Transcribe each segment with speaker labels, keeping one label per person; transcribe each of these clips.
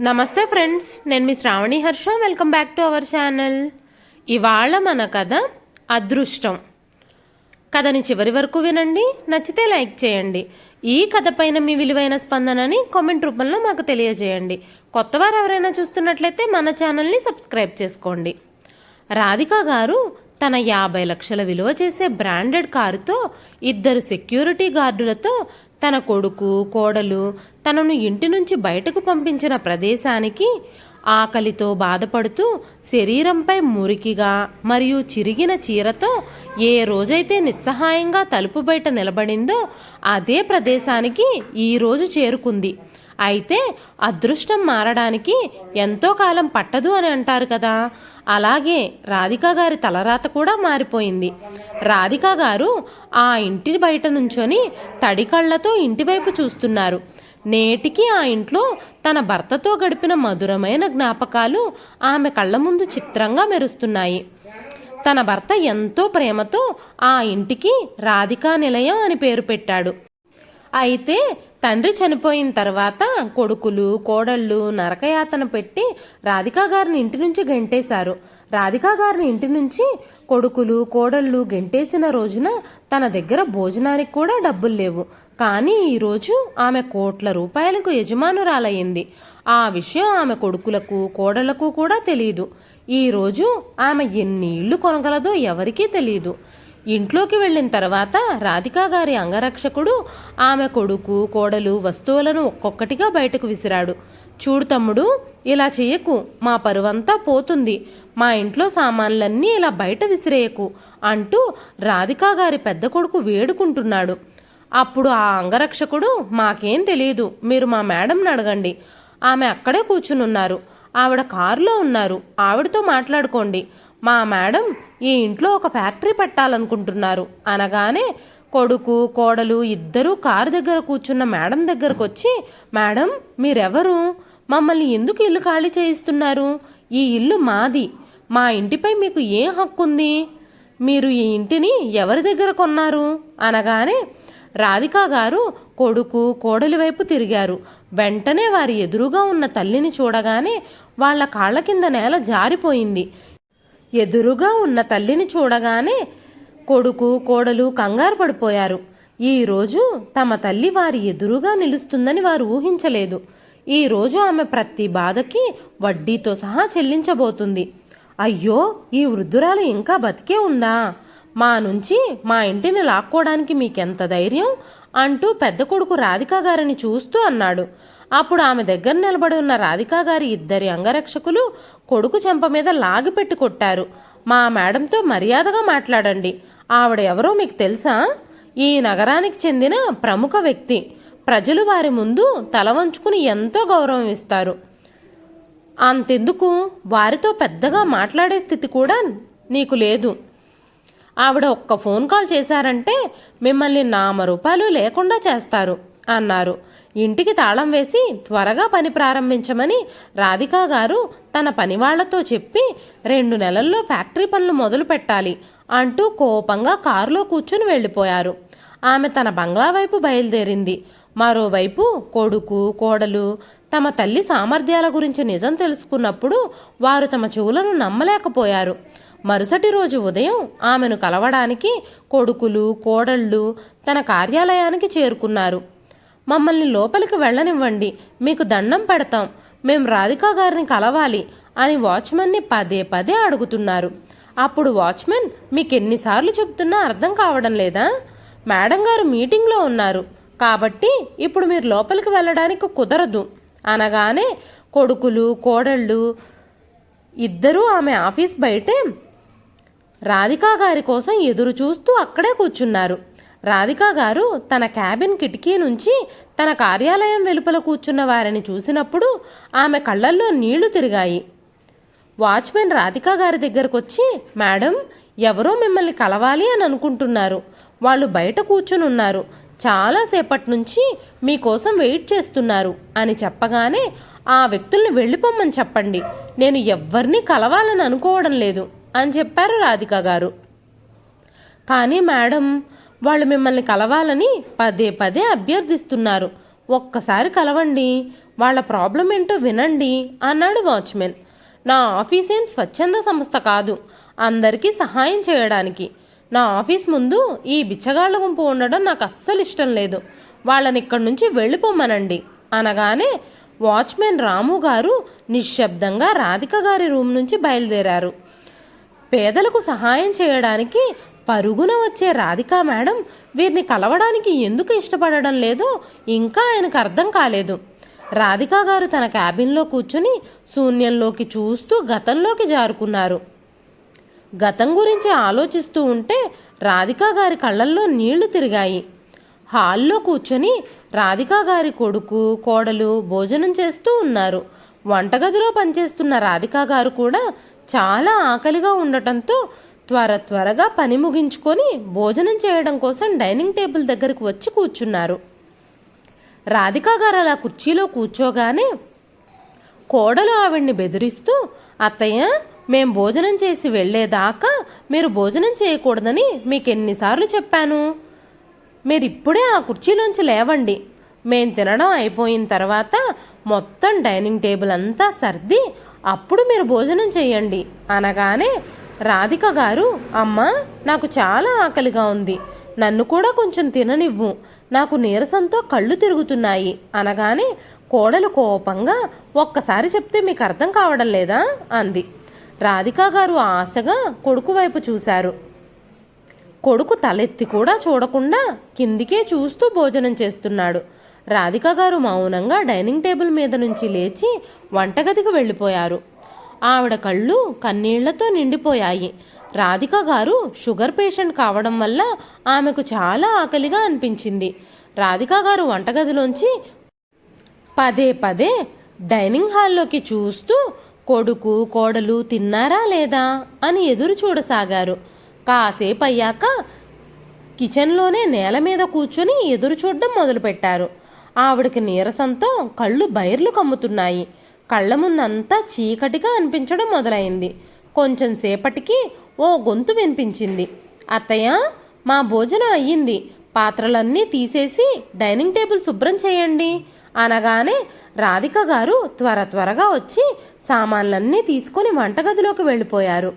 Speaker 1: నమస్తే ఫ్రెండ్స్ నేను మీ Shravani Harsha. Welcome back to our channel ఇవాళ మన కథ అదృష్టం. కథని చివరి వరకు వినండి నచ్చితే లైక్ చేయండి. ఈ కథ పైన మీ విలువైన స్పందనని కామెంట్ రూపంలో మాకు తెలియజేయండి. కొత్తవారు ఎవరైనా చూస్తున్నట్లయితే మన ఛానల్ని సబ్స్క్రైబ్ చేసుకోండి. రాధిక గారు తన యాభై లక్షల విలువ చేసే బ్రాండెడ్ కారుతో ఇద్దరు సెక్యూరిటీ గార్డులతో తన కొడుకు కోడలు తనను ఇంటి నుంచి బయటకు పంపించిన ప్రదేశానికి ఆకలితో బాధపడుతూ శరీరంపై మురికిగా మరియు చిరిగిన చీరతో ఏ రోజైతే నిస్సహాయంగా తలుపు బయట నిలబడిందో అదే ప్రదేశానికి ఈరోజు చేరుకుంది. అయితే అదృష్టం మారడానికి ఎంతో కాలం పట్టదు అని అంటారు కదా. అలాగే రాధిక గారి తలరాత కూడా మారిపోయింది. రాధిక గారు ఆ ఇంటి బయట నుంచొని తడి కళ్ళతో ఇంటివైపు చూస్తున్నారు. నేటికి ఆ ఇంట్లో తన భర్తతో గడిపిన మధురమైన జ్ఞాపకాలు ఆమె కళ్ళ ముందు చిత్రంగా మెరుస్తున్నాయి. తన భర్త ఎంతో ప్రేమతో ఆ ఇంటికి రాధికా నిలయం అని పేరు పెట్టాడు. అయితే తండ్రి చనిపోయిన తర్వాత కొడుకులు కోడళ్ళు నరకయాతన పెట్టి రాధికా గారిని ఇంటి నుంచి గెంటేశారు. రాధికా గారిని ఇంటి నుంచి కొడుకులు కోడళ్ళు గెంటేసిన రోజున తన దగ్గర భోజనానికి కూడా డబ్బులు లేవు. కానీ ఈరోజు ఆమె కోట్ల రూపాయలకు యజమానురాలయ్యింది ఆ విషయం ఆమె కొడుకులకు కోడళ్ళకు కూడా తెలియదు ఈరోజు ఆమె ఎన్ని ఇళ్ళు కొనగలదో ఎవరికీ తెలియదు ఇంట్లోకి వెళ్ళిన తర్వాత రాధికా గారి అంగరక్షకుడు ఆమె కొడుకు కోడలు వస్తువులను ఒక్కొక్కటిగా బయటకు విసిరాడు. చూడు తమ్ముడు ఇలా చెయ్యకు. మా పరువంతా పోతుంది. మా ఇంట్లో సామాన్లన్నీ ఇలా బయట విసిరేయకు అంటూ రాధికా గారి పెద్ద కొడుకు వేడుకుంటున్నాడు. అప్పుడు ఆ అంగరక్షకుడు మాకేం తెలియదు మీరు మా మేడంని అడగండి. ఆమె అక్కడే కూర్చునున్నారు. ఆవిడ కారులో ఉన్నారు. ఆవిడతో మాట్లాడుకోండి. మా మేడం ఈ ఇంట్లో ఒక ఫ్యాక్టరీ పెట్టాలనుకుంటున్నారు. అనగానే కొడుకు కోడలు ఇద్దరూ కారు దగ్గర కూర్చున్న మేడం దగ్గరకు వచ్చి మేడం మీరెవరు? మమ్మల్ని ఎందుకు ఇల్లు ఖాళీ చేయిస్తున్నారు? ఈ ఇల్లు మాది. మా ఇంటిపై మీకు ఏం హక్కు ఉంది మీరు ఈ ఇంటిని ఎవరి దగ్గర కొన్నారు? అనగానే రాధికా గారు కొడుకు కోడలి వైపు తిరిగారు. వెంటనే వారి ఎదురుగా ఉన్న తల్లిని చూడగానే వాళ్ళ కాళ్ళ కింద నేల జారిపోయింది. ఎదురుగా ఉన్న తల్లిని చూడగానే కొడుకు కోడలు కంగారు పడిపోయారు. ఈరోజు తమ తల్లి వారి ఎదురుగా నిలుస్తుందని వారు ఊహించలేదు. ఈరోజు ఆమె ప్రతి బాధకి వడ్డీతో సహా చెల్లించబోతుంది. అయ్యో ఈ వృద్ధురాలు ఇంకా బతికే ఉందా? మా నుంచి మా ఇంటిని లాక్కోవడానికి మీకెంత ధైర్యం? అంటూ పెద్ద కొడుకు రాధికా గారిని చూస్తూ అన్నాడు. అప్పుడు ఆమె దగ్గర నిలబడి ఉన్న రాధికా గారి ఇద్దరి అంగరక్షకులు కొడుకు చెంప మీద లాగిపెట్టి కొట్టారు. మా మేడంతో మర్యాదగా మాట్లాడండి. ఆవిడ ఎవరో మీకు తెలుసా? ఈ నగరానికి చెందిన ప్రముఖ వ్యక్తి. ప్రజలు వారి ముందు తల వంచుకుని ఎంతో గౌరవం ఇస్తారు. అంతెందుకు? వారితో పెద్దగా మాట్లాడే స్థితి కూడా నీకు లేదు. ఆవిడ ఒక్క ఫోన్ కాల్ చేశారంటే మిమ్మల్ని నామ రూపాయలు లేకుండా చేస్తారు అన్నారు. ఇంటికి తాళం వేసి త్వరగా పని ప్రారంభించమని రాధికా గారు తన పనివాళ్ళతో చెప్పి రెండు నెలల్లో ఫ్యాక్టరీ పనులు మొదలు పెట్టాలి అంటూ కోపంగా కారులో కూర్చుని వెళ్ళిపోయారు. ఆమె తన బంగ్లా వైపు బయలుదేరింది. మరోవైపు కొడుకు కోడలు తమ తల్లి సామర్థ్యాల గురించి నిజం తెలుసుకున్నప్పుడు వారు తమ చెవులను నమ్మలేకపోయారు. మరుసటి రోజు ఉదయం ఆమెను కలవడానికి కొడుకులు కోడళ్ళు తన కార్యాలయానికి చేరుకున్నారు. మమ్మల్ని లోపలికి వెళ్ళనివ్వండి. మీకు దండం పెడతాం. మేం రాధికా గారిని కలవాలి అని వాచ్మెన్ని పదే పదే అడుగుతున్నారు. అప్పుడు వాచ్మెన్ మీకు ఎన్నిసార్లు చెప్తున్నా అర్థం కావడం లేదా? మేడం గారు మీటింగ్లో ఉన్నారు. కాబట్టి ఇప్పుడు మీరు లోపలికి వెళ్ళడానికి కుదరదు. అనగానే కొడుకులు కోడళ్ళు ఇద్దరూ ఆమె ఆఫీస్ బయటే రాధికా గారి కోసం ఎదురు చూస్తూ అక్కడే కూర్చున్నారు. రాధికా గారు తన క్యాబిన్ కిటికీ నుంచి తన కార్యాలయం వెలుపల కూర్చున్న వారిని చూసినప్పుడు ఆమె కళ్ళల్లో నీళ్ళు తిరిగాయి. వాచ్మెన్ రాధికా గారి దగ్గరకు వచ్చి మేడం ఎవరో మిమ్మల్ని కలవాలి అని అనుకుంటున్నారు. వాళ్ళు బయట కూర్చుని ఉన్నారు చాలాసేపటి నుంచి మీకోసం వెయిట్ చేస్తున్నారు అని చెప్పగానే ఆ వ్యక్తుల్ని వెళ్ళిపోమ్మని చెప్పండి. నేను ఎవ్వరినీ కలవాలని అనుకోవడం లేదు అని చెప్పారు రాధిక గారు. కానీ మేడం వాళ్ళు మిమ్మల్ని కలవాలని పదే పదే అభ్యర్థిస్తున్నారు. ఒక్కసారి కలవండి. వాళ్ళ ప్రాబ్లం ఏంటో వినండి అన్నాడు వాచ్మెన్. నా ఆఫీస్ ఏం స్వచ్ఛంద సంస్థ కాదు. అందరికీ సహాయం చేయడానికి. నా ఆఫీస్ ముందు ఈ బిచ్చగాళ్ళ గుంపు ఉండడం నాకు అస్సలు ఇష్టం లేదు. వాళ్ళని ఇక్కడి నుంచి వెళ్ళిపోమనండి. అనగానే వాచ్మెన్ రాము గారు నిశ్శబ్దంగా రాధిక గారి రూమ్ నుంచి బయలుదేరారు. పేదలకు సహాయం చేయడానికి పరుగున వచ్చే రాధికా మేడం వీరిని కలవడానికి ఎందుకు ఇష్టపడడం లేదో ఇంకా ఆయనకు అర్థం కాలేదు. రాధికా గారు తన క్యాబిన్లో కూర్చుని శూన్యంలోకి చూస్తూ గతంలోకి జారుకున్నారు. గతం గురించి ఆలోచిస్తూ ఉంటే రాధికా గారి కళ్ళల్లో నీళ్ళు తిరిగాయి. హాల్లో కూర్చొని రాధికా గారి కొడుకు కోడలు భోజనం చేస్తూ ఉన్నారు. వంటగదిలో పనిచేస్తున్న రాధికా గారు కూడా చాలా ఆకలిగా ఉండటంతో త్వర త్వరగా పని ముగించుకొని భోజనం చేయడం కోసం డైనింగ్ టేబుల్ దగ్గరకు వచ్చి కూర్చున్నారు. రాధికా గారు అలా కుర్చీలో కూర్చోగానే కోడలు ఆవిడ్ని బెదిరిస్తూ అత్తయ్య మేం భోజనం చేసి వెళ్ళేదాకా మీరు భోజనం చేయకూడదని మీకు ఎన్నిసార్లు చెప్పాను. మీరు ఇప్పుడే ఆ కుర్చీలోంచి లేవండి. మేం తినడం అయిపోయిన తర్వాత మొత్తం డైనింగ్ టేబుల్ అంతా సర్ది అప్పుడు మీరు భోజనం చేయండి అనగానే రాధిక గారు అమ్మ నాకు చాలా ఆకలిగా ఉంది. నన్ను కూడా కొంచెం తిననివ్వు. నాకు నీరసంతో కళ్ళు తిరుగుతున్నాయి. అనగానే కోడలు కోపంగా ఒక్కసారి చెప్తే మీకు అర్థం కావడం లేదా? అంది. రాధికా గారు ఆశగా కొడుకు వైపు చూశారు. కొడుకు తలెత్తి కూడా చూడకుండా కిందికే చూస్తూ భోజనం చేస్తున్నాడు. రాధిక గారు మౌనంగా డైనింగ్ టేబుల్ మీద నుంచి లేచి వంటగదికి వెళ్ళిపోయారు. ఆవిడ కళ్ళు కన్నీళ్ళతో నిండిపోయాయి. రాధిక గారు షుగర్ పేషెంట్ కావడం వల్ల ఆమెకు చాలా ఆకలిగా అనిపించింది. రాధిక గారు వంటగదిలోంచి పదే పదే డైనింగ్ హాల్లోకి చూస్తూ కొడుకు కోడలు తిన్నారా లేదా? అని ఎదురు చూడసాగారు. కాసేపు అయ్యాక కిచెన్లోనే నేల మీద కూర్చొని ఎదురు చూడడం మొదలుపెట్టారు. ఆవిడకి నీరసంతో కళ్ళు బైర్లు కమ్ముతున్నాయి. కళ్ళ ముందంతా చీకటిగా అనిపించడం మొదలైంది. కొంచెం సేపటికి ఓ గొంతు వినిపించింది. అత్తయ్య మా భోజనం అయ్యింది. పాత్రలన్నీ తీసేసి డైనింగ్ టేబుల్ శుభ్రం చేయండి. అనగానే రాధిక గారు త్వర త్వరగా వచ్చి సామాన్లన్నీ తీసుకొని వంటగదిలోకి వెళ్ళిపోయారు.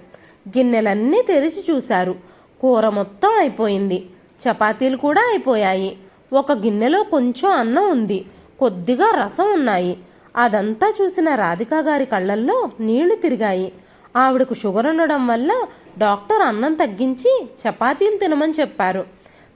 Speaker 1: గిన్నెలన్నీ తెరిచి చూశారు. కూర మొత్తం అయిపోయింది. చపాతీలు కూడా అయిపోయాయి. ఒక గిన్నెలో కొంచెం అన్నం ఉంది. కొద్దిగా రసం ఉన్నాయి. అదంతా చూసిన రాధికా గారి కళ్ళల్లో నీళ్ళు తిరిగాయి. ఆవిడకు షుగర్ ఉండడం వల్ల డాక్టర్ అన్నం తగ్గించి చపాతీలు తినమని చెప్పారు.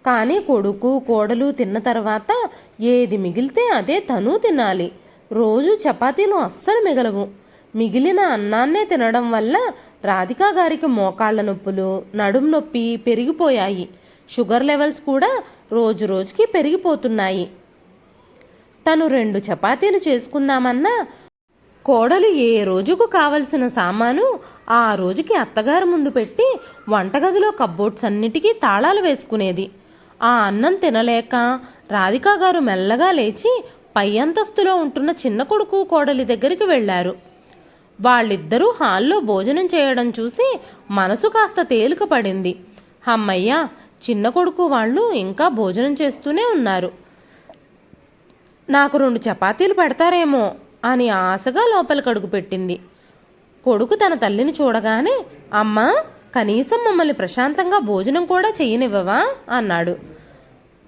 Speaker 1: కానీ కొడుకు కోడలు తిన్న తర్వాత ఏది మిగిలితే అదే తను తినాలి. రోజు చపాతీలు అస్సలు మిగలవు. మిగిలిన అన్నాన్నే తినడం వల్ల రాధికా గారికి మోకాళ్ళ నొప్పులు నడుం నొప్పి పెరిగిపోయాయి. షుగర్ లెవెల్స్ కూడా రోజు రోజుకి పెరిగిపోతున్నాయి. తను రెండు చపాతీలు చేసుకుందామన్నా కోడలు ఏ రోజుకు కావలసిన సామాను ఆ రోజుకి అత్తగారు ముందు పెట్టి వంటగదిలో కబ్బోర్డ్స్ అన్నిటికీ తాళాలు వేసుకునేది. ఆ అన్నం తినలేక రాధికా గారు మెల్లగా లేచి పై అంతస్తులో ఉంటున్న చిన్న కొడుకు కోడలి దగ్గరికి వెళ్ళారు. వాళ్ళిద్దరూ హాల్లో భోజనం చేయడం చూసి మనసు కాస్త తేలిక పడింది. అమ్మయ్య చిన్న కొడుకు వాళ్ళు ఇంకా భోజనం చేస్తూనే ఉన్నారు. నాకు రెండు చపాతీలు పెడతారేమో అని ఆశగా లోపలికి అడుగుపెట్టింది కొడుకు తన తల్లిని చూడగానే అమ్మా కనీసం మమ్మల్ని ప్రశాంతంగా భోజనం కూడా చేయనివ్వవా? అన్నాడు.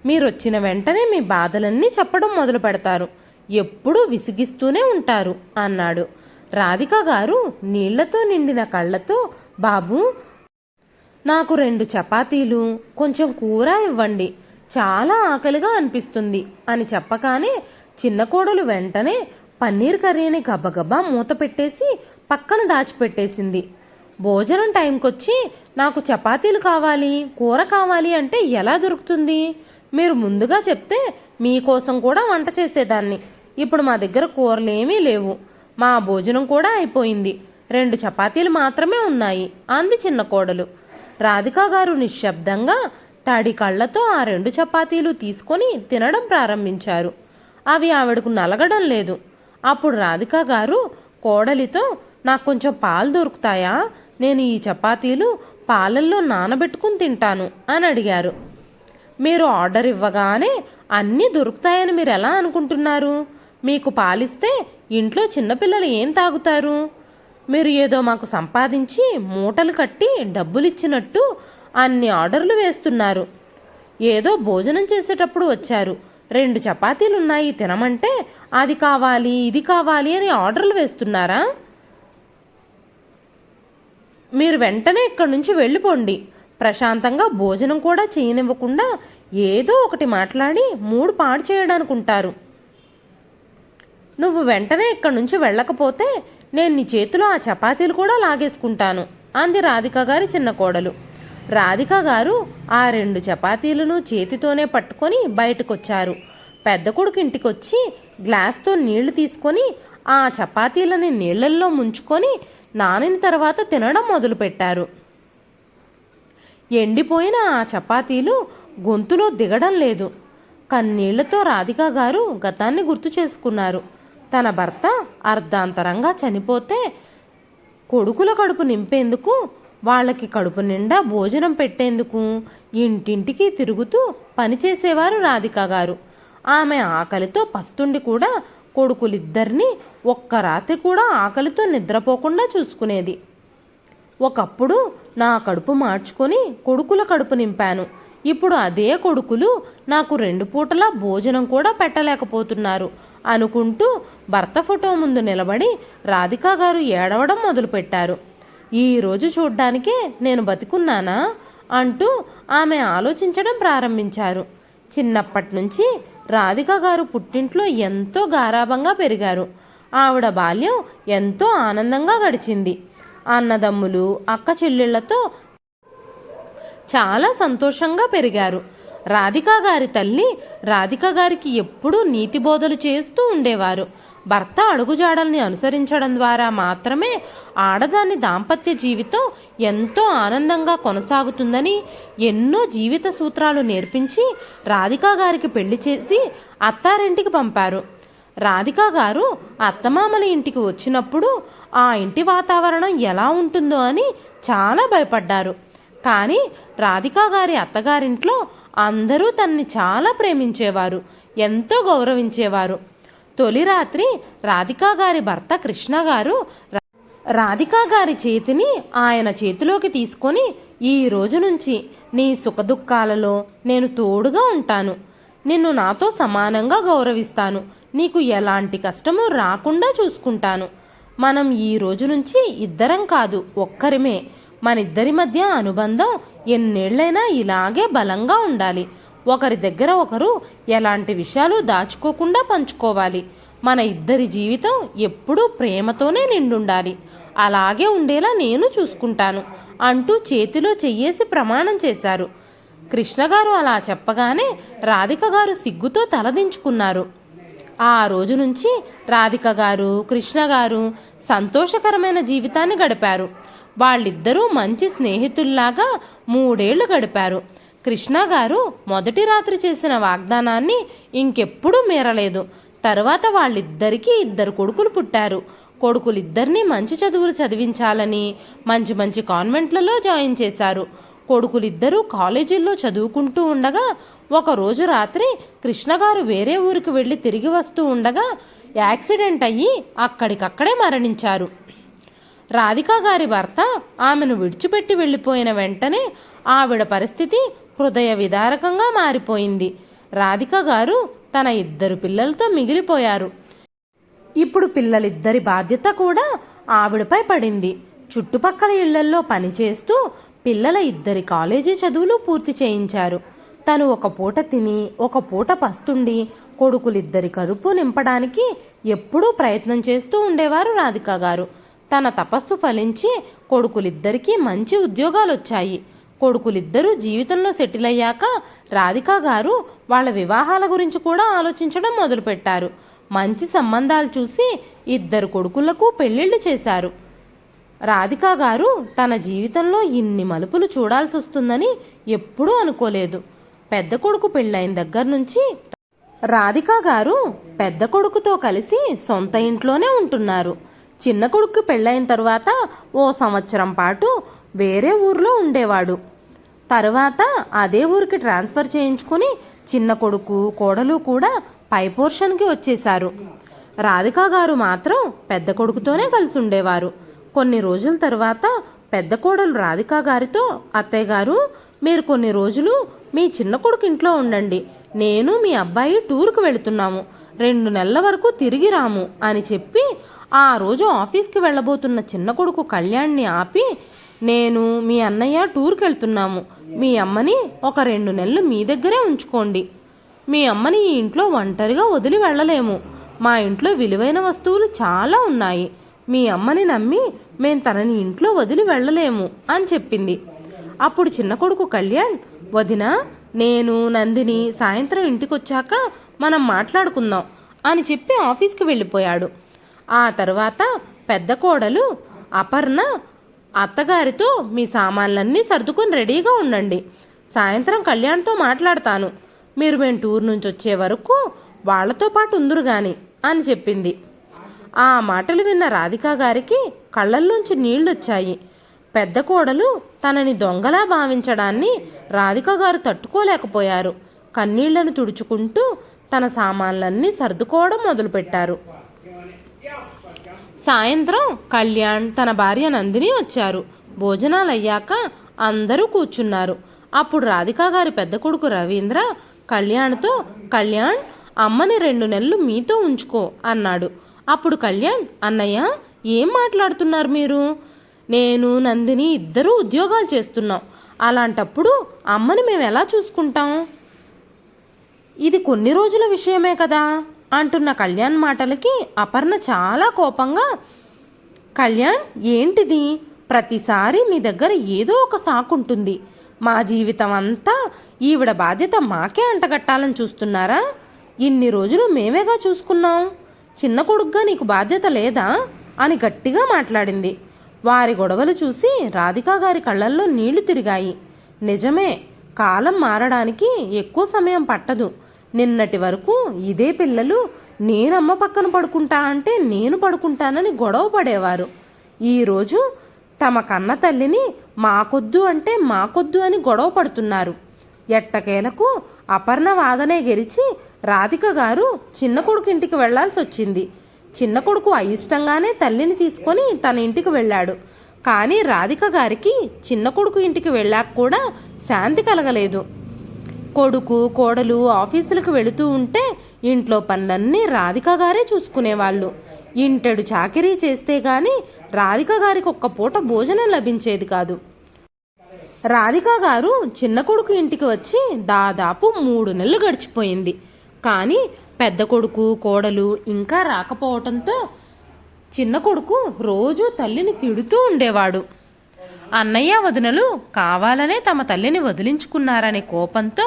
Speaker 1: మీరొచ్చిన వెంటనే మీ బాధలన్నీ చెప్పడం మొదలు పెడతారు. ఎప్పుడూ విసిగిస్తూనే ఉంటారు అన్నాడు. రాధిక గారు నీళ్ళతో నిండిన కళ్ళతో బాబు నాకు రెండు చపాతీలు కొంచెం కూర ఇవ్వండి. చాలా ఆకలిగా అనిపిస్తుంది అని చెప్పగానే చిన్న కోడలు వెంటనే పన్నీర్ కర్రీని గబగబా మూత పెట్టేసి పక్కన దాచిపెట్టేసింది. భోజనం టైంకొచ్చి నాకు చపాతీలు కావాలి కూర కావాలి అంటే ఎలా దొరుకుతుంది? మీరు ముందుగా చెప్తే మీకోసం కూడా వంట చేసేదాన్ని. ఇప్పుడు మా దగ్గర కూరలేమీ లేవు. మా భోజనం కూడా అయిపోయింది. రెండు చపాతీలు మాత్రమే ఉన్నాయి అంది చిన్న కోడలు. రాధికా గారు నిశ్శబ్దంగా తాడి కళ్ళతో ఆ రెండు చపాతీలు తీసుకొని తినడం ప్రారంభించారు. అవి ఆవిడకు నలగడం లేదు. అప్పుడు రాధికా గారు కోడలితో నాకు కొంచెం పాలు దొరుకుతాయా? నేను ఈ చపాతీలు పాలల్లో నానబెట్టుకుని తింటాను అని అడిగారు. మీరు ఆర్డర్ ఇవ్వగానే అన్నీ దొరుకుతాయని మీరు ఎలా అనుకుంటున్నారు? మీకు పాలిస్తే ఇంట్లో చిన్నపిల్లలు ఏం తాగుతారు? మీరు ఏదో మాకు సంపాదించి మూటలు కట్టి డబ్బులిచ్చినట్టు అన్ని ఆర్డర్లు వేస్తున్నారు. ఏదో భోజనం చేసేటప్పుడు వచ్చారు. రెండు చపాతీలున్నాయి తినమంటే అది కావాలి ఇది కావాలి అని ఆర్డర్లు వేస్తున్నారా? మీరు వెంటనే ఇక్కడి నుంచి వెళ్ళిపోండి. ప్రశాంతంగా భోజనం కూడా చేయనివ్వకుండా ఏదో ఒకటి మాట్లాడి మూడు పాడు చేయడానుకుంటారు. నువ్వు వెంటనే ఇక్కడి నుంచి వెళ్ళకపోతే నేను నీ చేతిలో ఆ చపాతీలు కూడా లాగేసుకుంటాను అంది రాధిక గారి చిన్న కోడలు. రాధిక గారు ఆ రెండు చపాతీలను చేతితోనే పట్టుకొని బయటకొచ్చారు. పెద్ద కొడుకు ఇంటికొచ్చి గ్లాస్తో నీళ్ళు తీసుకొని ఆ చపాతీలని నీళ్ళల్లో ముంచుకొని నానిన తర్వాత తినడం మొదలుపెట్టారు. ఎండిపోయిన ఆ చపాతీలు గొంతులో దిగడం లేదు. కన్నీళ్ళతో రాధిక గారు గతాన్ని గుర్తు చేసుకున్నారు. తన భర్త అర్ధాంతరంగా చనిపోతే కొడుకుల కడుపు నింపేందుకు వాళ్ళకి కడుపు నిండా భోజనం పెట్టేందుకు ఇంటింటికి తిరుగుతూ పనిచేసేవారు రాధిక గారు. ఆమె ఆకలితో పస్తుండి కూడా కొడుకులిద్దరినీ ఒక్క రాత్రి కూడా ఆకలితో నిద్రపోకుండా చూసుకునేది. ఒకప్పుడు నా కడుపు మార్చుకొని కొడుకుల కడుపు నింపాను. ఇప్పుడు అదే కొడుకులు నాకు రెండు పూటలా భోజనం కూడా పెట్టలేకపోతున్నారు అనుకుంటూ భర్త ఫోటో ముందు నిలబడి రాధికా గారు ఏడవడం మొదలుపెట్టారు. ఈరోజు చూడ్డానికే నేను బతికున్నానా? అంటూ ఆమె ఆలోచించడం ప్రారంభించారు. చిన్నప్పటి నుంచి రాధిక గారు పుట్టింట్లో ఎంతో గారాభంగా పెరిగారు. ఆవిడ బాల్యం ఎంతో ఆనందంగా గడిచింది. అన్నదమ్ములు అక్క చెల్లెళ్ళతో చాలా సంతోషంగా పెరిగారు. రాధికా గారి తల్లి రాధికా గారికి ఎప్పుడూ నీతి బోధలు చేస్తూ ఉండేవారు. భర్త అడుగుజాడల్ని అనుసరించడం ద్వారా మాత్రమే ఆడదాని దాంపత్య జీవితం ఎంతో ఆనందంగా కొనసాగుతుందని ఎన్నో జీవిత సూత్రాలు నేర్పించి రాధికా గారికి పెళ్ళి చేసి అత్తారింటికి పంపారు. రాధికా గారు అత్తమామల ఇంటికి వచ్చినప్పుడు ఆ ఇంటి వాతావరణం ఎలా ఉంటుందో అని చాలా భయపడ్డారు. కానీ రాధికా గారి అత్తగారింట్లో అందరూ తన్ని చాలా ప్రేమించేవారు ఎంతో గౌరవించేవారు. తొలి రాత్రి రాధికా గారి భర్త కృష్ణ గారు రా- రాధికా గారి చేతిని ఆయన చేతిలోకి తీసుకొని ఈ రోజు నుంచి నీ సుఖదుఖాలలో నేను తోడుగా ఉంటాను. నిన్ను నాతో సమానంగా గౌరవిస్తాను. నీకు ఎలాంటి కష్టము రాకుండా చూసుకుంటాను. మనం ఈ రోజు నుంచి ఇద్దరం కాదు ఒక్కరిమే. మనిద్దరి మధ్య అనుబంధం ఎన్నేళ్ళైనా ఇలాగే బలంగా ఉండాలి. ఒకరి దగ్గర ఒకరు ఎలాంటి విషయాలు దాచుకోకుండా పంచుకోవాలి. మన ఇద్దరి జీవితం ఎప్పుడూ ప్రేమతోనే నిండుండాలి. అలాగే ఉండేలా నేను చూసుకుంటాను అంటూ చేతిలో చెయ్యేసి ప్రమాణం చేశారు. కృష్ణగారు అలా చెప్పగానే రాధిక గారు సిగ్గుతో తలదించుకున్నారు ఆ రోజు నుంచి రాధిక గారు కృష్ణ గారు సంతోషకరమైన జీవితాన్ని గడిపారు. వాళ్ళిద్దరూ మంచి స్నేహితుల్లాగా మూడేళ్ళు గడిపారు. కృష్ణ గారు మొదటి రాత్రి చేసిన వాగ్దానాన్ని ఇంకెప్పుడూ మీరలేదు. తరువాత వాళ్ళిద్దరికీ ఇద్దరు కొడుకులు పుట్టారు. కొడుకులిద్దరినీ మంచి చదువులు చదివించాలని మంచి మంచి కాన్వెంట్లలో జాయిన్ చేశారు. కొడుకులిద్దరూ కాలేజీల్లో చదువుకుంటూ ఉండగా ఒక రోజు రాత్రి కృష్ణగారు వేరే ఊరికి వెళ్ళి తిరిగి వస్తూ ఉండగా యాక్సిడెంట్ అయ్యి అక్కడికక్కడే మరణించారు. రాధికా గారి భర్త ఆమెను విడిచిపెట్టి వెళ్ళిపోయిన వెంటనే ఆవిడ పరిస్థితి హృదయ విదారకంగా మారిపోయింది. రాధిక గారు తన ఇద్దరు పిల్లలతో మిగిలిపోయారు. ఇప్పుడు పిల్లలిద్దరి బాధ్యత కూడా ఆవిడపై పడింది. చుట్టుపక్కల ఇళ్ళల్లో పనిచేస్తూ పిల్లల ఇద్దరి కాలేజీ చదువులు పూర్తి చేయించారు. తను ఒక పూట తిని ఒక పూట పస్తుండి కొడుకులిద్దరి కరుపు నింపడానికి ఎప్పుడూ ప్రయత్నం చేస్తూ ఉండేవారు రాధిక గారు. తన తపస్సు ఫలించి కొడుకులిద్దరికీ మంచి ఉద్యోగాలు వచ్చాయి కొడుకులిద్దరూ జీవితంలో సెటిల్ అయ్యాక రాధికా గారు వాళ్ళ వివాహాల గురించి కూడా ఆలోచించడం మొదలుపెట్టారు. మంచి సంబంధాలు చూసి ఇద్దరు కొడుకులకు పెళ్ళిళ్ళు చేశారు. రాధికా గారు తన జీవితంలో ఇన్ని మలుపులు చూడాల్సి వస్తుందని ఎప్పుడూ అనుకోలేదు. పెద్ద కొడుకు పెళ్ళైన దగ్గర నుంచి రాధికా గారు పెద్ద కొడుకుతో కలిసి సొంత ఇంట్లోనే ఉంటున్నారు. చిన్న కొడుకు పెళ్ళైన తర్వాత ఓ సంవత్సరం పాటు వేరే ఊర్లో ఉండేవాడు. తర్వాత అదే ఊరికి ట్రాన్స్ఫర్ చేయించుకుని చిన్న కొడుకు కోడలు కూడా పై పోర్షన్కి వచ్చేశారు. రాధికా గారు మాత్రం పెద్ద కొడుకుతోనే కలిసి ఉండేవారు కొన్ని రోజుల తర్వాత పెద్ద కోడలు రాధికా గారితో అత్తయ్య గారు మీరు కొన్ని రోజులు మీ చిన్న కొడుకు ఇంట్లో ఉండండి. నేను మీ అబ్బాయి టూర్కి వెళుతున్నాము. రెండు నెలల వరకు తిరిగి రాము అని చెప్పి ఆ రోజు ఆఫీస్కి వెళ్ళబోతున్న చిన్న కొడుకు కళ్యాణ్ని ఆపి నేను మీ అన్నయ్య టూర్కి వెళ్తున్నాము. మీ అమ్మని ఒక రెండు నెలలు మీ దగ్గరే ఉంచుకోండి. మీ అమ్మని ఈ ఇంట్లో ఒంటరిగా వదిలి వెళ్ళలేము. మా ఇంట్లో విలువైన వస్తువులు చాలా ఉన్నాయి. మీ అమ్మని నమ్మి మేం తనని ఇంట్లో వదిలి వెళ్ళలేము అని చెప్పింది. అప్పుడు చిన్న కొడుకు కళ్యాణ్ వదిన నేను నందిని సాయంత్రం ఇంటికి వచ్చాక మనం మాట్లాడుకుందాం అని చెప్పి ఆఫీస్కి వెళ్ళిపోయాడు. ఆ తర్వాత పెద్ద కోడలు అపర్ణ అత్తగారితో మీ సామాన్లన్నీ సర్దుకొని రెడీగా ఉండండి. సాయంత్రం కళ్యాణ్తో మాట్లాడతాను. మీరు మేము టూర్ నుంచి వచ్చే వరకు వాళ్ళతో పాటు ఉందురు గాని అని చెప్పింది. ఆ మాటలు విన్న రాధికా గారికి కళ్ళల్లోంచి నీళ్ళొచ్చాయి పెద్ద కోడలు తనని దొంగలా భావించడాన్ని రాధిక గారు తట్టుకోలేకపోయారు. కన్నీళ్ళను తుడుచుకుంటూ తన సామాన్లన్నీ సర్దుకోవడం మొదలుపెట్టారు. సాయంత్రం కళ్యాణ్ తన భార్య నందిని వచ్చారు. భోజనాలు అయ్యాక అందరూ కూర్చున్నారు. అప్పుడు రాధికా గారి పెద్ద కొడుకు రవీంద్ర కళ్యాణ్తో కళ్యాణ్ అమ్మని రెండు నెలలు మీతో ఉంచుకో అన్నాడు. అప్పుడు కళ్యాణ్ అన్నయ్య ఏం మాట్లాడుతున్నారు మీరు? నేను నందిని ఇద్దరూ ఉద్యోగాలు చేస్తున్నాం. అలాంటప్పుడు అమ్మని మేము ఎలా చూసుకుంటాం? ఇది కొన్ని రోజుల విషయమే కదా అంటున్న కళ్యాణ్ మాటలకి అపర్ణ చాలా కోపంగా కళ్యాణ్ ఏంటిది? ప్రతిసారి మీ దగ్గర ఏదో ఒక సాకుంటుంది. మా జీవితం అంతా ఈవిడ బాధ్యత మాకే అంటగట్టాలని చూస్తున్నారా? ఇన్ని రోజులు మేమేగా చూసుకున్నాం? చిన్న కొడుగ్గా నీకు బాధ్యత లేదా? అని గట్టిగా మాట్లాడింది. వారి గొడవలు చూసి రాధికా గారి కళ్ళల్లో నీళ్ళు తిరిగాయి. నిజమే కాలం మారడానికి ఎక్కువ సమయం పట్టదు. నిన్నటి వరకు ఇదే పిల్లలు నేనమ్మ పక్కన పడుకుంటా అంటే నేను పడుకుంటానని గొడవ పడేవారు. ఈరోజు తమ కన్న తల్లిని మాకొద్దు అంటే మాకొద్దు అని గొడవ పడుతున్నారు. ఎట్టకేలకు అపర్ణ వాదనే గెలిచి రాధిక గారు చిన్న కొడుకు ఇంటికి వెళ్ళాల్సి వచ్చింది. చిన్న కొడుకు అయిష్టంగానే తల్లిని తీసుకొని తన ఇంటికి వెళ్ళాడు. కానీ రాధిక గారికి చిన్న కొడుకు ఇంటికి వెళ్ళాక కూడా శాంతి కలగలేదు. కొడుకు కోడలు ఆఫీసులకు వెళుతూ ఉంటే ఇంట్లో పనులన్నీ రాధిక గారే చూసుకునేవాళ్ళు. ఇంటెడు చాకిరీ చేస్తే గాని రాధిక గారికి ఒక్క పూట భోజనం లభించేది కాదు. రాధిక గారు చిన్న కొడుకు ఇంటికి వచ్చి దాదాపు మూడు నెలలు గడిచిపోయింది. కానీ పెద్ద కొడుకు కోడలు ఇంకా రాకపోవటంతో చిన్న కొడుకు రోజు తల్లిని తిడుతూ ఉండేవాడు. అన్నయ్య వదినలు కావాలనే తమ తల్లిని వదిలించుకున్నారనే కోపంతో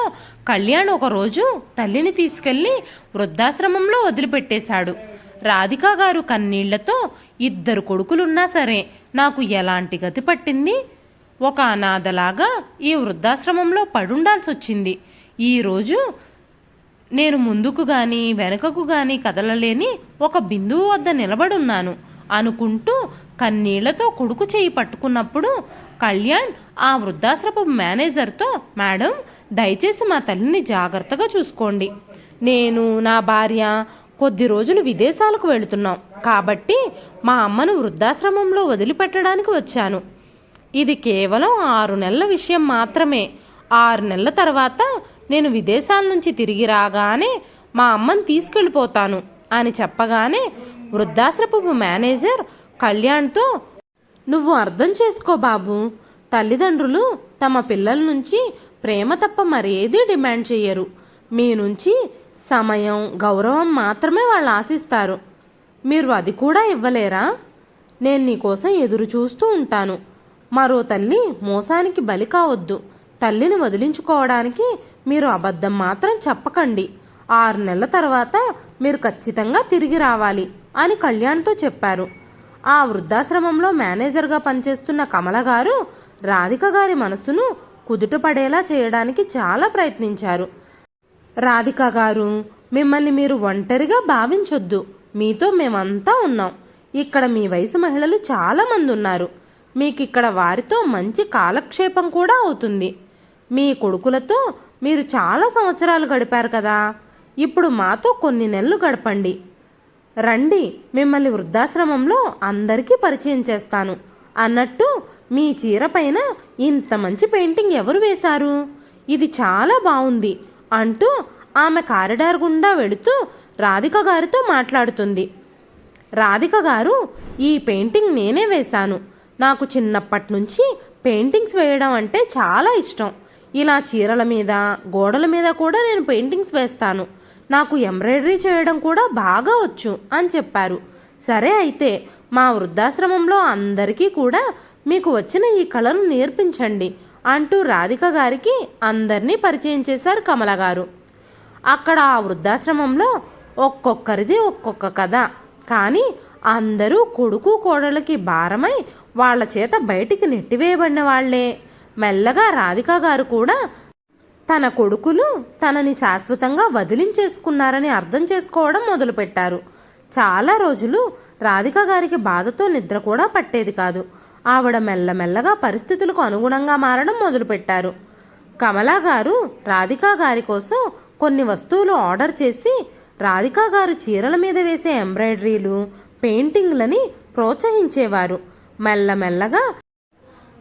Speaker 1: కళ్యాణ్ ఒకరోజు తల్లిని తీసుకెళ్ళి వృద్ధాశ్రమంలో వదిలిపెట్టేశాడు. రాధికా గారు కన్నీళ్ళతో ఇద్దరు కొడుకులున్నా సరే నాకు ఎలాంటి గతి పట్టింది? ఒక అనాథలాగా ఈ వృద్ధాశ్రమంలో పడుండాల్సి వచ్చింది ఈరోజు నేను ముందుకు కానీ వెనుకకు కానీ కదలలేని ఒక బిందువు వద్ద నిలబడున్నాను. అనుకుంటూ కన్నీళ్ళతో కొడుకు చేయి పట్టుకున్నప్పుడు కళ్యాణ్ ఆ వృద్ధాశ్రపు మేనేజర్తో మేడం దయచేసి మా తల్లిని జాగ్రత్తగా చూసుకోండి. నేను నా భార్య కొద్ది రోజులు విదేశాలకు వెళుతున్నాం. కాబట్టి మా అమ్మను వృద్ధాశ్రమంలో వదిలిపెట్టడానికి వచ్చాను. ఇది కేవలం ఆరు నెలల విషయం మాత్రమే. ఆరు నెలల తర్వాత నేను విదేశాల నుంచి తిరిగి రాగానే మా అమ్మను తీసుకెళ్ళిపోతాను అని చెప్పగానే వృద్ధాశ్రపు మేనేజర్ కళ్యాణ్తో నువ్వు అర్థం చేసుకో బాబు తల్లిదండ్రులు తమ పిల్లల నుంచి ప్రేమ తప్ప మరేదీ డిమాండ్ చేయరు మీ నుంచి సమయం గౌరవం మాత్రమే వాళ్ళు ఆశిస్తారు. మీరు అది కూడా ఇవ్వలేరా? నేను నీకోసం ఎదురు చూస్తూ ఉంటాను. మరో తల్లి మోసానికి బలి కావద్దు. తల్లిని వదిలించుకోవడానికి మీరు అబద్ధం మాత్రం చెప్పకండి. ఆరు నెలల తర్వాత మీరు ఖచ్చితంగా తిరిగి రావాలి. అని కళ్యాణ్తో చెప్పారు. ఆ వృద్ధాశ్రమంలో మేనేజర్గా పనిచేస్తున్న కమల గారు రాధిక గారి మనసును కుదుటపడేలా చేయడానికి చాలా ప్రయత్నించారు. రాధిక గారు మిమ్మల్ని మీరు ఒంటరిగా భావించొద్దు. మీతో మేమంతా ఉన్నాం. ఇక్కడ మీ వయసు మహిళలు చాలామంది ఉన్నారు. మీకు ఇక్కడ వారితో మంచి కాలక్షేపం కూడా అవుతుంది. మీ కొడుకులతో మీరు చాలా సంవత్సరాలు గడిపారు కదా. ఇప్పుడు మాతో కొన్ని నెలలు గడపండి. రండి మిమ్మల్ని వృద్ధాశ్రమంలో అందరికీ పరిచయం చేస్తాను. అన్నట్టు మీ చీర పైన ఇంత మంచి పెయింటింగ్ ఎవరు వేశారు? ఇది చాలా బాగుంది అంటూ ఆమె కారిడార్ గుండా వెళుతూ రాధిక గారితో మాట్లాడుతుంది. రాధిక గారు ఈ పెయింటింగ్ నేనే వేశాను. నాకు చిన్నప్పటి నుంచి పెయింటింగ్స్ వేయడం అంటే చాలా ఇష్టం. ఇలా చీరల మీద గోడల మీద కూడా నేను పెయింటింగ్స్ వేస్తాను. నాకు ఎంబ్రాయిడరీ చేయడం కూడా బాగా వచ్చు అని చెప్పారు. సరే అయితే మా వృద్ధాశ్రమంలో అందరికీ కూడా మీకు వచ్చిన ఈ కళను నేర్పించండి అంటూ రాధిక గారికి అందరినీ పరిచయం చేశారు కమల గారు. అక్కడ ఆ వృద్ధాశ్రమంలో ఒక్కొక్కరిది ఒక్కొక్క కథ. కానీ అందరూ కొడుకు కోడలకి భారమై వాళ్ళ చేత బయటికి నెట్టివేయబడిన వాళ్ళే మెల్లగా రాధిక గారు కూడా తన కొడుకులు తనని శాశ్వతంగా వదిలించేసుకున్నారని అర్థం చేసుకోవడం మొదలుపెట్టారు. చాలా రోజులు రాధిక గారికి బాధతో నిద్ర కూడా పట్టేది కాదు. ఆవిడ మెల్లమెల్లగా పరిస్థితులకు అనుగుణంగా మారడం మొదలుపెట్టారు. కమలా గారు రాధికా గారి కోసం కొన్ని వస్తువులు ఆర్డర్ చేసి రాధికా గారు చీరల మీద వేసే ఎంబ్రాయిడరీలు పెయింటింగ్లని ప్రోత్సహించేవారు. మెల్లమెల్లగా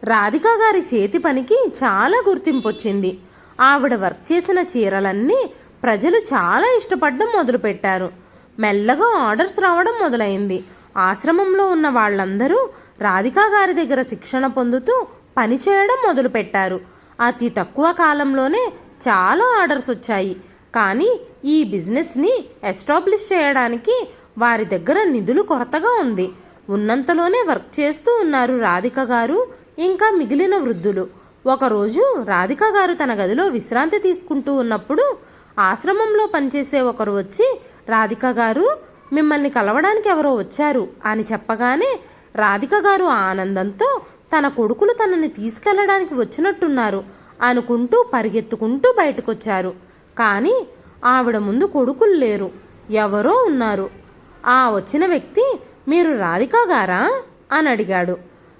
Speaker 1: రాధికా గారి చేతి పనికి చాలా గుర్తింపు వచ్చింది. ఆవిడ వర్క్ చేసిన చీరలన్నీ ప్రజలు చాలా ఇష్టపడడం మొదలుపెట్టారు. మెల్లగా ఆర్డర్స్ రావడం మొదలైంది. ఆశ్రమంలో ఉన్న వాళ్ళందరూ రాధికా గారి దగ్గర శిక్షణ పొందుతూ పనిచేయడం మొదలుపెట్టారు. అతి తక్కువ కాలంలోనే చాలా ఆర్డర్స్ వచ్చాయి. కానీ ఈ బిజినెస్ని ఎస్టాబ్లిష్ చేయడానికి వారి దగ్గర నిధులు కొరతగా ఉంది. ఉన్నంతలోనే వర్క్ చేస్తూ ఉన్నారు రాధిక గారు ఇంకా మిగిలిన వృద్ధులు. ఒకరోజు రాధిక గారు తన గదిలో విశ్రాంతి తీసుకుంటూ ఉన్నప్పుడు ఆశ్రమంలో పనిచేసే ఒకరు వచ్చి రాధిక గారు మిమ్మల్ని కలవడానికి ఎవరో వచ్చారు అని చెప్పగానే రాధిక గారు ఆనందంతో తన కొడుకులు తనని తీసుకెళ్ళడానికి వచ్చినట్టున్నారు అనుకుంటూ పరిగెత్తుకుంటూ బయటకొచ్చారు. కానీ ఆవిడ ముందు కొడుకులు లేరు ఎవరో ఉన్నారు. ఆ వచ్చిన వ్యక్తి మీరు రాధికా గారా? అని అడిగాడు.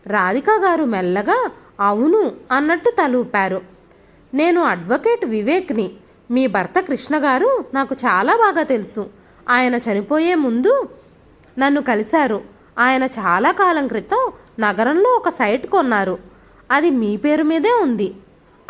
Speaker 1: రాధికా గారు మెల్లగా అవును అన్నట్టు తలూపారు. నేను అడ్వకేట్ వివేక్ని. మీ భర్త కృష్ణ గారు నాకు చాలా బాగా తెలుసు. ఆయన చనిపోయే ముందు నన్ను కలిశారు. ఆయన చాలా కాలం క్రితం నగరంలో ఒక సైట్ కొన్నారు. అది మీ పేరు మీదే ఉంది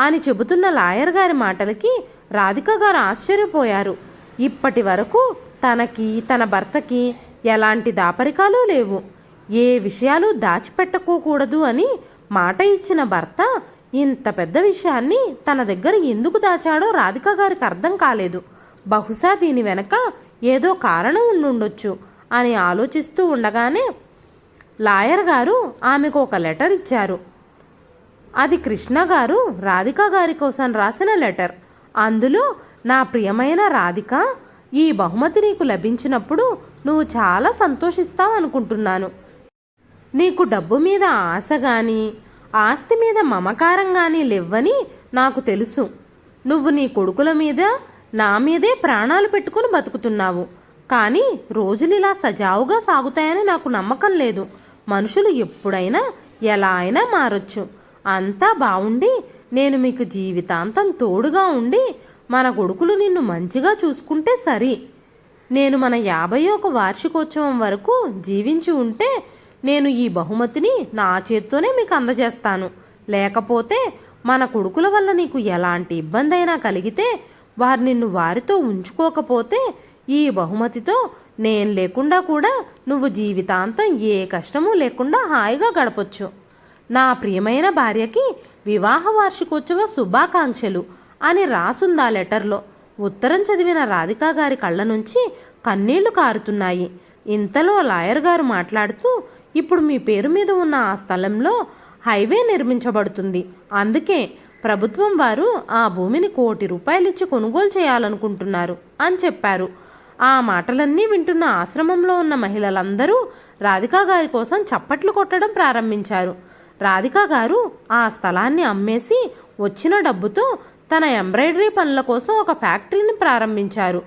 Speaker 1: అని చెబుతున్న లాయర్ గారి మాటలకి రాధిక గారు ఆశ్చర్యపోయారు. ఇప్పటి వరకు తనకి తన భర్తకి ఎలాంటి దాపరికాలు లేవు. ఏ విషయాలు దాచిపెట్టుకోకూడదు అని మాట ఇచ్చిన భర్త ఇంత పెద్ద విషయాన్ని తన దగ్గర ఎందుకు దాచాడో రాధిక గారికి అర్థం కాలేదు. బహుశా దీని వెనక ఏదో కారణం ఉండుండొచ్చు అని ఆలోచిస్తూ ఉండగానే లాయర్ గారు ఆమెకు ఒక లెటర్ ఇచ్చారు. అది కృష్ణ గారు రాధిక గారి కోసం రాసిన లెటర్. అందులో నా ప్రియమైన రాధిక ఈ బహుమతి నీకు లభించినప్పుడు నువ్వు చాలా సంతోషిస్తావు అనుకుంటున్నాను నీకు డబ్బు మీద ఆశ గాని ఆస్తి మీద మమకారం గాని లేవని నాకు తెలుసు. నువ్వు నీ కొడుకుల మీద నా మీదే ప్రాణాలు పెట్టుకుని బతుకుతున్నావు. కానీ రోజులు ఇలా సజావుగా సాగుతాయని నాకు నమ్మకం లేదు. మనుషులు ఎప్పుడైనా ఎలా అయినా మారొచ్చు. అంతా బాగుండి నేను మీకు జీవితాంతం తోడుగా ఉండి మన కొడుకులు నిన్ను మంచిగా చూసుకుంటే సరి. నేను మన యాభై ఒక వార్షికోత్సవం వరకు జీవించి ఉంటే నేను ఈ బహుమతిని నా చేత్తోనే మీకు అందజేస్తాను. లేకపోతే మన కొడుకుల వల్ల నీకు ఎలాంటి ఇబ్బంది అయినా కలిగితే వారు నిన్ను వారితో ఉంచుకోకపోతే ఈ బహుమతితో నేను లేకుండా కూడా నువ్వు జీవితాంతం ఏ కష్టము లేకుండా హాయిగా గడపొచ్చు. నా ప్రియమైన భార్యకి వివాహ వార్షికోత్సవ శుభాకాంక్షలు అని రాసుందా లెటర్లో. ఉత్తరం చదివిన రాధికా గారి కళ్ళ నుంచి కన్నీళ్ళు కారుతున్నాయి. ఇంతలో లాయర్ గారు మాట్లాడుతూ ఇప్పుడు మీ పేరు మీద ఉన్న ఆ స్థలంలో హైవే నిర్మించబడుతుంది. అందుకే ప్రభుత్వం వారు ఆ భూమిని కోటి రూపాయలిచ్చి కొనుగోలు చేయాలనుకుంటున్నారు అని చెప్పారు. ఆ మాటలన్నీ వింటున్న ఆశ్రమంలో ఉన్న మహిళలందరూ రాధికా గారి కోసం చప్పట్లు కొట్టడం ప్రారంభించారు. రాధికా గారు ఆ స్థలాన్ని అమ్మేసి వచ్చిన డబ్బుతో తన ఎంబ్రాయిడరీ పనుల కోసం ఒక ఫ్యాక్టరీని ప్రారంభించారు.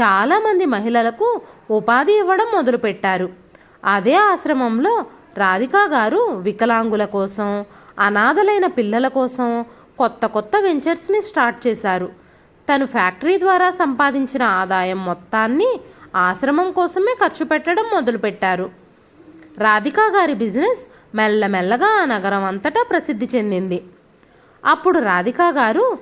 Speaker 1: చాలామంది మహిళలకు ఉపాధి ఇవ్వడం మొదలుపెట్టారు. అదే ఆశ్రమంలో రాధికా గారు వికలాంగుల కోసం అనాథలైన పిల్లల కోసం కొత్త కొత్త వెంచర్స్ని స్టార్ట్ చేశారు. తను ఫ్యాక్టరీ ద్వారా సంపాదించిన ఆదాయం మొత్తాన్ని ఆశ్రమం కోసమే ఖర్చు పెట్టడం మొదలుపెట్టారు. రాధికా గారి బిజినెస్ మెల్లమెల్లగా ఆ నగరం అంతటా ప్రసిద్ధి చెందింది. అప్పుడు రాధికా గారు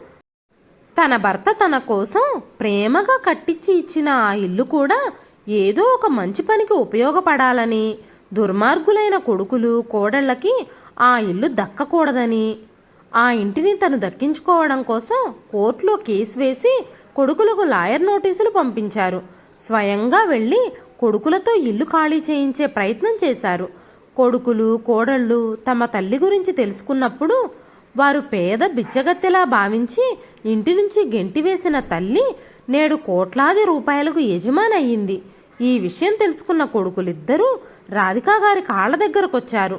Speaker 1: తన భర్త తన కోసం ప్రేమగా కట్టించి ఇచ్చిన ఆ ఇల్లు కూడా ఏదో ఒక మంచి పనికి ఉపయోగపడాలని. దుర్మార్గులైన కొడుకులు కోడళ్ళకి ఆ ఇల్లు దక్కకూడదని. ఆ ఇంటిని తను దక్కించుకోవడం కోసం కోర్టులో కేసు వేసి కొడుకులకు లాయర్ నోటీసులు పంపించారు. స్వయంగా వెళ్ళి కొడుకులతో ఇల్లు ఖాళీ చేయించే ప్రయత్నం చేశారు. కొడుకులు కోడళ్ళు తమ తల్లి గురించి తెలుసుకున్నప్పుడు వారు పేద బిచ్చగత్తెలా భావించి ఇంటి నుంచి గెంటివేసిన తల్లి నేడు కోట్లాది రూపాయలకు యజమానయ్యింది. ఈ విషయం తెలుసుకున్న కొడుకులిద్దరూ రాధికా గారి కాళ్ళ దగ్గరకొచ్చారు.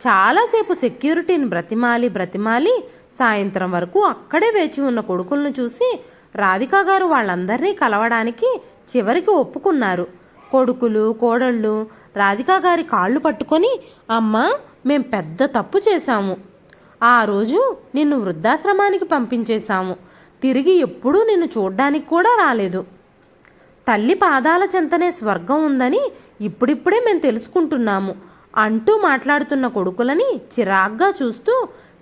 Speaker 1: చాలాసేపు సెక్యూరిటీని బ్రతిమాలి బ్రతిమాలి సాయంత్రం వరకు అక్కడే వేచి ఉన్న కొడుకులను చూసి రాధికా గారు వాళ్ళందరినీ కలవడానికి చివరికి ఒప్పుకున్నారు. కొడుకులు కోడళ్ళు రాధికా గారి కాళ్ళు పట్టుకొని అమ్మ మేం పెద్ద తప్పు చేశాము. ఆ రోజు నిన్ను వృద్ధాశ్రమానికి పంపించేశాము. తిరిగి ఎప్పుడూ నిన్ను చూడ్డానికి కూడా రాలేదు. తల్లి పాదాల చెంతనే స్వర్గం ఉందని ఇప్పుడిప్పుడే మేము తెలుసుకుంటున్నాము అంటూ మాట్లాడుతున్న కొడుకులని చిరాగ్గా చూస్తూ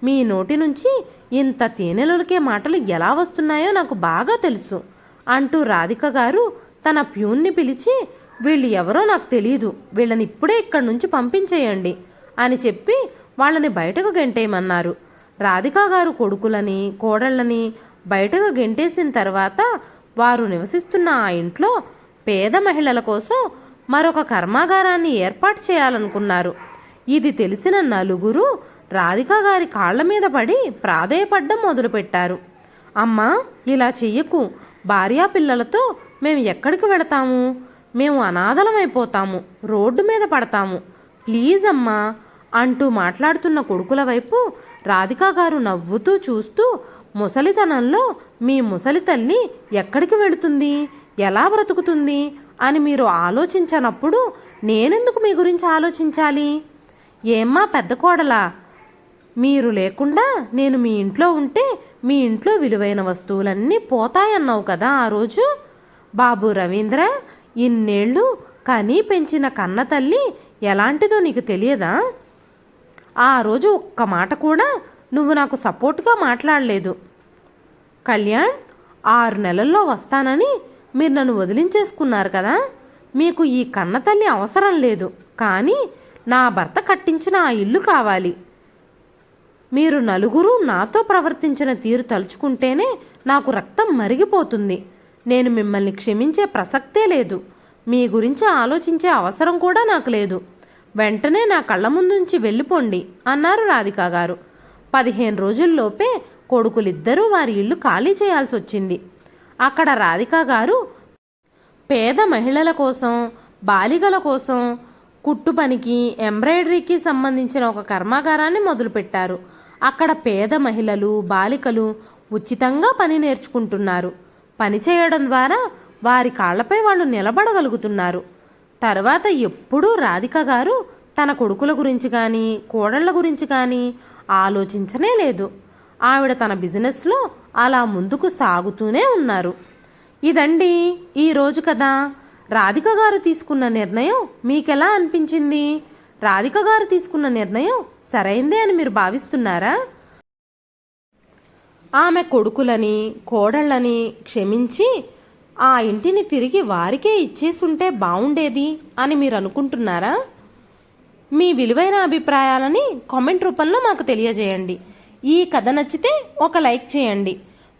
Speaker 1: మీ నోటి నుంచి ఇంత తేనెలొలికే మాటలు ఎలా వస్తున్నాయో నాకు బాగా తెలుసు అంటూ రాధిక గారు తన ప్యూన్ని పిలిచి వీళ్ళు ఎవరో నాకు తెలియదు వీళ్ళని ఇప్పుడే ఇక్కడి నుంచి పంపించేయండి అని చెప్పి వాళ్ళని బయటకు గెంటేయమన్నారు. రాధికా గారు కొడుకులని కోడళ్ళని బయటకు గెంటేసిన తర్వాత వారు నివసిస్తున్న ఆ ఇంట్లో పేద మహిళల కోసం మరొక కర్మాగారాన్ని ఏర్పాటు చేయాలనుకున్నారు. ఇది తెలిసిన నలుగురు రాధికా గారి కాళ్ళ మీద పడి ప్రాధేయపడ్డం మొదలుపెట్టారు. అమ్మా ఇలా చెయ్యకు. భార్యా పిల్లలతో మేము ఎక్కడికి వెళతాము? మేము అనాథలమైపోతాము. రోడ్డు మీద పడతాము. ప్లీజ్ అమ్మా అంటూ మాట్లాడుతున్న కొడుకుల వైపు రాధికా గారు నవ్వుతూ చూస్తూ ముసలితనంలో మీ ముసలి తల్లి ఎక్కడికి వెళుతుంది? ఎలా బ్రతుకుతుంది? అని మీరు ఆలోచించనప్పుడు నేనెందుకు మీ గురించి ఆలోచించాలి? ఏమ్మా పెద్ద కోడలా? మీరు లేకుండా నేను మీ ఇంట్లో ఉంటే మీ ఇంట్లో విలువైన వస్తువులన్నీ పోతాయన్నావు కదా ఆ రోజు? బాబు రవీంద్ర ఇన్నేళ్ళు కనీ పెంచిన కన్న తల్లి ఎలాంటిదో నీకు తెలియదా? ఆ రోజు ఒక్క మాట కూడా నువ్వు నాకు సపోర్ట్గా మాట్లాడలేదు. కళ్యాణ్ ఆరు నెలల్లో వస్తానని మీరు నన్ను వదిలించేసుకున్నారు కదా. మీకు ఈ కన్నతల్లి అవసరం లేదు. కానీ నా భర్త కట్టించిన ఆ ఇల్లు కావాలి. మీరు నలుగురు నాతో ప్రవర్తించిన తీరు తలుచుకుంటేనే నాకు రక్తం మరిగిపోతుంది. నేను మిమ్మల్ని క్షమించే ప్రసక్తే లేదు. మీ గురించి ఆలోచించే అవసరం కూడా నాకు లేదు. వెంటనే నా కళ్ళ ముందుంచి వెళ్ళిపోండి అన్నారు రాధికా గారు. పదిహేను రోజుల్లోపే కొడుకులిద్దరూ వారి ఇల్లు ఖాళీ చేయాల్సి వచ్చింది అక్కడ రాధిక గారు పేద మహిళల కోసం బాలికల కోసం కుట్టు పనికి ఎంబ్రాయిడరీకి సంబంధించిన ఒక కర్మాగారాన్ని మొదలుపెట్టారు. అక్కడ పేద మహిళలు బాలికలు ఉచితంగా పని నేర్చుకుంటున్నారు. పని చేయడం ద్వారా వారి కాళ్ళపై వాళ్ళు నిలబడగలుగుతున్నారు. తర్వాత ఎప్పుడూ రాధిక గారు తన కొడుకుల గురించి కానీ కోడళ్ళ గురించి కానీ ఆలోచించనే లేదు. ఆవిడ తన బిజినెస్లో అలా ముందుకు సాగుతూనే ఉన్నారు. ఇదండి ఈరోజు కదా రాధిక గారు తీసుకున్న నిర్ణయం మీకెలా అనిపించింది? రాధిక గారు తీసుకున్న నిర్ణయం సరైందే అని మీరు భావిస్తున్నారా? ఆమె కొడుకులని కోడళ్ళని క్షమించి ఆ ఇంటిని తిరిగి వారికే ఇచ్చేసుంటే బాగుండేది అని మీరు అనుకుంటున్నారా? మీ విలువైన అభిప్రాయాలని కామెంట్ రూపంలో మాకు తెలియజేయండి. ఈ కథ నచ్చితే ఒక లైక్ చేయండి.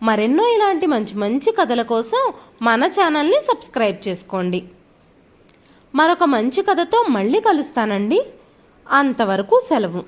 Speaker 1: మరెన్నో ఇలాంటి మంచి మంచి కథల కోసం మన ఛానల్ని సబ్స్క్రైబ్ చేసుకోండి. మరొక మంచి కథతో మళ్ళీ కలుస్తానండి. అంతవరకు సెలవు.